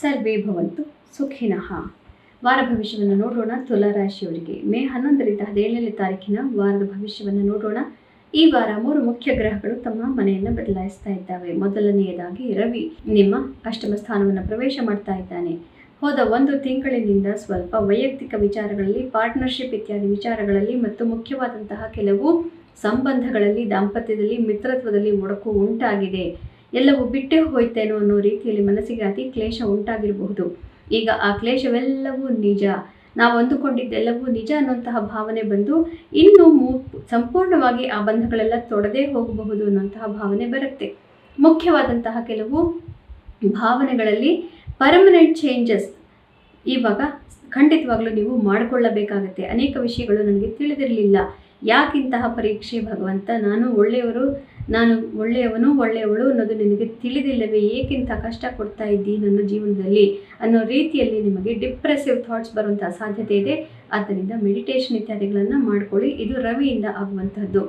ಸರ್ವೇ ಭವಂತು ಸುಖಿನಃ. ವಾರ ಭವಿಷ್ಯವನ್ನು ನೋಡೋಣ ತುಲಾರಾಶಿಯವರಿಗೆ. ಮೇ ಹನ್ನೊಂದರಿಂದ ಹದಿನೇಳನೇ ತಾರೀಕಿನ ವಾರದ ಭವಿಷ್ಯವನ್ನು ನೋಡೋಣ. ಈ ವಾರ ಮೂರು ಮುಖ್ಯ ಗ್ರಹಗಳು ತಮ್ಮ ಮನೆಯನ್ನು ಬದಲಾಯಿಸ್ತಾ ಇದ್ದಾವೆ. ಮೊದಲನೆಯದಾಗಿ ರವಿ ನಿಮ್ಮ ಅಷ್ಟಮ ಸ್ಥಾನವನ್ನು ಪ್ರವೇಶ ಮಾಡ್ತಾ ಇದ್ದಾನೆ. ಹೋದ ಒಂದು ತಿಂಗಳಿನಿಂದ ಸ್ವಲ್ಪ ವೈಯಕ್ತಿಕ ವಿಚಾರಗಳಲ್ಲಿ, ಪಾರ್ಟ್ನರ್ಶಿಪ್ ಇತ್ಯಾದಿ ವಿಚಾರಗಳಲ್ಲಿ ಮತ್ತು ಮುಖ್ಯವಾದಂತಹ ಕೆಲವು ಸಂಬಂಧಗಳಲ್ಲಿ, ದಾಂಪತ್ಯದಲ್ಲಿ, ಮಿತ್ರತ್ವದಲ್ಲಿ ಒಡಕು ಉಂಟಾಗಿದೆ. ಎಲ್ಲವೂ ಬಿಟ್ಟೇ ಹೋಯ್ತೇನೋ ಅನ್ನೋ ರೀತಿಯಲ್ಲಿ ಮನಸ್ಸಿಗೆ ಅತಿ ಕ್ಲೇಶ ಉಂಟಾಗಿರಬಹುದು. ಈಗ ಆ ಕ್ಲೇಶವೆಲ್ಲವೂ ನಿಜ. ನಾವು ಅಂದುಕೊಂಡಿದ್ದೆಲ್ಲವೂ ನಿಜ ಅನ್ನುವಂತಹ ಭಾವನೆ ಬಂದು ಇನ್ನು ಮೂ ಸಂಪೂರ್ಣವಾಗಿ ಆ ಬಂಧಗಳೆಲ್ಲ ತೊಡದೇ ಹೋಗಬಹುದು ಅನ್ನುವಂತಹ ಭಾವನೆ ಬರುತ್ತೆ. ಮುಖ್ಯವಾದಂತಹ ಕೆಲವು ಭಾವನೆಗಳಲ್ಲಿ ಪರ್ಮನೆಂಟ್ ಚೇಂಜಸ್ ಇವಾಗ ಖಂಡಿತವಾಗ್ಲೂ ನೀವು ಮಾಡಿಕೊಳ್ಳಬೇಕಾಗತ್ತೆ. ಅನೇಕ ವಿಷಯಗಳು ನನಗೆ ತಿಳಿದಿರಲಿಲ್ಲ. ಯಾಕಿಂತಹ ಪರೀಕ್ಷೆ ಭಗವಂತ? ನಾನು ಒಳ್ಳೆಯವರು ನಾನು ಒಳ್ಳೆಯವನು, ಒಳ್ಳೆಯವಳು ಅನ್ನೋದು ನಿನಗೆ ತಿಳಿದಿಲ್ಲವೇ? ಏಕಿಂತ ಕಷ್ಟ ಕೊಡ್ತಾ ಇದ್ದಿ ನನ್ನ ಜೀವನದಲ್ಲಿ? ಅನ್ನೋ ರೀತಿಯಲ್ಲಿ ನಿಮಗೆ ಡಿಪ್ರೆಸಿವ್ ಥಾಟ್ಸ್ ಬರುವಂತಹ ಸಾಧ್ಯತೆ ಇದೆ. ಆದ್ದರಿಂದ ಮೆಡಿಟೇಷನ್ ಇತ್ಯಾದಿಗಳನ್ನು ಮಾಡ್ಕೊಳ್ಳಿ. ಇದು ರವಿಯಿಂದ ಆಗುವಂತಹದ್ದು.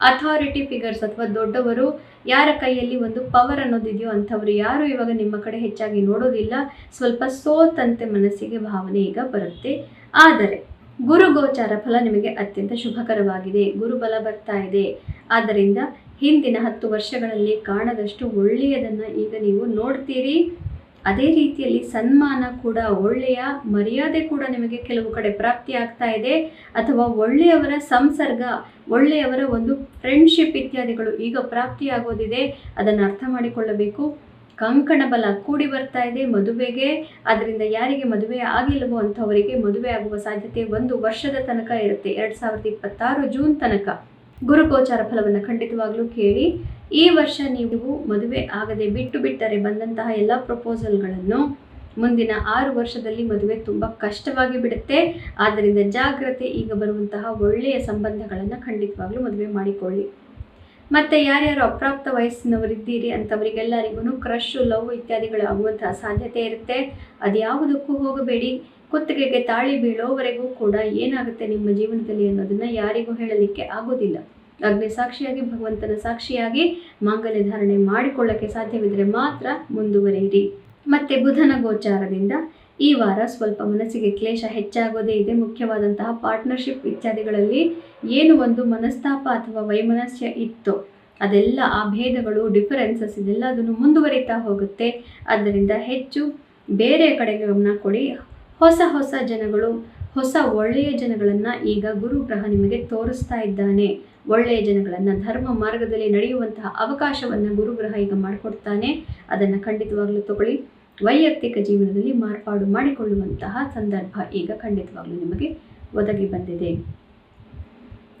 ಅಥಾರಿಟಿ ಫಿಗರ್ಸ್ ಅಥವಾ ದೊಡ್ಡವರು, ಯಾರ ಕೈಯಲ್ಲಿ ಒಂದು ಪವರ್ ಅನ್ನೋದಿದೆಯೋ ಅಂಥವರು ಯಾರು ಇವಾಗ ನಿಮ್ಮ ಕಡೆ ಹೆಚ್ಚಾಗಿ ನೋಡೋದಿಲ್ಲ. ಸ್ವಲ್ಪ ಸೋತಂತೆ ಮನಸ್ಸಿಗೆ ಭಾವನೆ ಈಗ ಬರುತ್ತೆ. ಆದರೆ ಗುರು ಗೋಚಾರ ಫಲ ನಿಮಗೆ ಅತ್ಯಂತ ಶುಭಕರವಾಗಿದೆ. ಗುರುಬಲ ಬರ್ತಾ ಇದೆ. ಆದ್ದರಿಂದ ಹಿಂದಿನ ಹತ್ತು ವರ್ಷಗಳಲ್ಲಿ ಕಾಣದಷ್ಟು ಒಳ್ಳೆಯದನ್ನು ಈಗ ನೀವು ನೋಡ್ತೀರಿ. ಅದೇ ರೀತಿಯಲ್ಲಿ ಸನ್ಮಾನ ಕೂಡ ಒಳ್ಳೆಯ, ಮರ್ಯಾದೆ ಕೂಡ ನಿಮಗೆ ಕೆಲವು ಕಡೆ ಪ್ರಾಪ್ತಿ ಆಗ್ತಾ ಇದೆ. ಅಥವಾ ಒಳ್ಳೆಯವರ ಸಂಸರ್ಗ, ಒಳ್ಳೆಯವರ ಒಂದು ಫ್ರೆಂಡ್ಶಿಪ್ ಇತ್ಯಾದಿಗಳು ಈಗ ಪ್ರಾಪ್ತಿಯಾಗೋದಿದೆ ಅದನ್ನು ಅರ್ಥ ಮಾಡಿಕೊಳ್ಳಬೇಕು. ಕಂಕಣ ಬಲ ಕೂಡಿ ಬರ್ತಾ ಇದೆ ಮದುವೆಗೆ. ಅದರಿಂದ ಯಾರಿಗೆ ಮದುವೆ ಆಗಿಲ್ಲವೋ ಅಂಥವರಿಗೆ ಮದುವೆ ಆಗುವ ಸಾಧ್ಯತೆ ಒಂದು ವರ್ಷದ ತನಕ ಇರುತ್ತೆ. ಎರಡು ಸಾವಿರದ ಇಪ್ಪತ್ತಾರು ಜೂನ್ ತನಕ. ಗುರುಗೋಚಾರ ಫಲವನ್ನು ಖಂಡಿತವಾಗ್ಲೂ ಕೇಳಿ. ಈ ವರ್ಷ ನೀವು ಮದುವೆ ಆಗದೆ ಬಿಟ್ಟು ಬಿಟ್ಟರೆ ಬಂದಂತಹ ಎಲ್ಲ ಪ್ರಪೋಸಲ್ಗಳನ್ನು ಮುಂದಿನ ಆರು ವರ್ಷದಲ್ಲಿ ಮದುವೆ ತುಂಬ ಕಷ್ಟವಾಗಿ ಬಿಡುತ್ತೆ. ಆದ್ದರಿಂದ ಜಾಗ್ರತೆ ಈಗ ಬರುವಂತಹ ಒಳ್ಳೆಯ ಸಂಬಂಧಗಳನ್ನು ಖಂಡಿತವಾಗ್ಲೂ ಮದುವೆ ಮಾಡಿಕೊಳ್ಳಿ. ಮತ್ತು ಯಾರ್ಯಾರು ಅಪ್ರಾಪ್ತ ವಯಸ್ಸಿನವರಿದ್ದೀರಿ ಅಂಥವರಿಗೆಲ್ಲರಿಗೂ ಕ್ರಶ್ಶು ಲವ್ ಇತ್ಯಾದಿಗಳಾಗುವಂತಹ ಸಾಧ್ಯತೆ ಇರುತ್ತೆ. ಅದ್ಯಾವುದಕ್ಕೂ ಹೋಗಬೇಡಿ. ಕುತ್ತಿಗೆಗೆ ತಾಳಿ ಬೀಳೋವರೆಗೂ ಕೂಡ ಏನಾಗುತ್ತೆ ನಿಮ್ಮ ಜೀವನದಲ್ಲಿ ಅನ್ನೋದನ್ನು ಯಾರಿಗೂ ಹೇಳಲಿಕ್ಕೆ ಆಗೋದಿಲ್ಲ. ಅಗ್ನಿ ಸಾಕ್ಷಿಯಾಗಿ, ಭಗವಂತನ ಸಾಕ್ಷಿಯಾಗಿ ಮಾಂಗಲ್ಯ ಧಾರಣೆ ಮಾಡಿಕೊಳ್ಳಕ್ಕೆ ಸಾಧ್ಯವಿದ್ರೆ ಮಾತ್ರ ಮುಂದುವರಿಯಿರಿ. ಮತ್ತೆ ಬುಧನ ಗೋಚಾರದಿಂದ ಈ ವಾರ ಸ್ವಲ್ಪ ಮನಸ್ಸಿಗೆ ಕ್ಲೇಶ ಹೆಚ್ಚಾಗೋದೇ ಇದೆ. ಮುಖ್ಯವಾದಂತಹ ಪಾರ್ಟ್ನರ್ಶಿಪ್ ಇತ್ಯಾದಿಗಳಲ್ಲಿ ಏನು ಒಂದು ಮನಸ್ತಾಪ ಅಥವಾ ವೈಮನಸ್ಯ ಇತ್ತು ಅದೆಲ್ಲ ಆ ಭೇದಗಳು ಡಿಫರೆನ್ಸಸ್ ಇದೆಲ್ಲ ಅದನ್ನು ಮುಂದುವರಿತಾ ಹೋಗುತ್ತೆ. ಆದ್ದರಿಂದ ಹೆಚ್ಚು ಬೇರೆ ಕಡೆಗೆ ಗಮನ ಕೊಡಿ. ಹೊಸ ಹೊಸ ಜನಗಳು, ಹೊಸ ಒಳ್ಳೆಯ ಜನಗಳನ್ನು ಈಗ ಗುರು ಗ್ರಹ ನಿಮಗೆ ತೋರಿಸ್ತಾ ಇದ್ದಾನೆ. ಒಳ್ಳೆಯ ಜನಗಳನ್ನು ಧರ್ಮ ಮಾರ್ಗದಲ್ಲಿ ನಡೆಯುವಂತಹ ಅವಕಾಶವನ್ನು ಗುರುಗ್ರಹ ಈಗ ಮಾಡಿಕೊಡ್ತಾನೆ. ಅದನ್ನು ಖಂಡಿತವಾಗ್ಲೂ ತಗೊಳ್ಳಿ. ವೈಯಕ್ತಿಕ ಜೀವನದಲ್ಲಿ ಮಾರ್ಪಾಡು ಮಾಡಿಕೊಳ್ಳುವಂತಹ ಸಂದರ್ಭ ಈಗ ಖಂಡಿತವಾಗ್ಲೂ ನಿಮಗೆ ಒದಗಿ ಬಂದಿದೆ.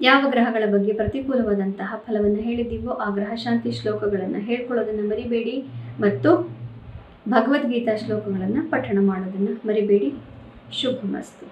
ಯಾವ ಗ್ರಹಗಳ ಬಗ್ಗೆ ಪ್ರತಿಕೂಲವಾದಂತಹ ಫಲವನ್ನು ಹೇಳಿದ್ದೀವೋ ಆ ಗ್ರಹ ಶಾಂತಿ ಶ್ಲೋಕಗಳನ್ನು ಹೇಳ್ಕೊಳ್ಳೋದನ್ನು ಮರಿಬೇಡಿ ಮತ್ತು ಭಗವದ್ಗೀತಾ ಶ್ಲೋಕಗಳನ್ನು ಪಠಣ ಮಾಡೋದನ್ನು ಮರಿಬೇಡಿ. ಶುಭಮಸ್ತು.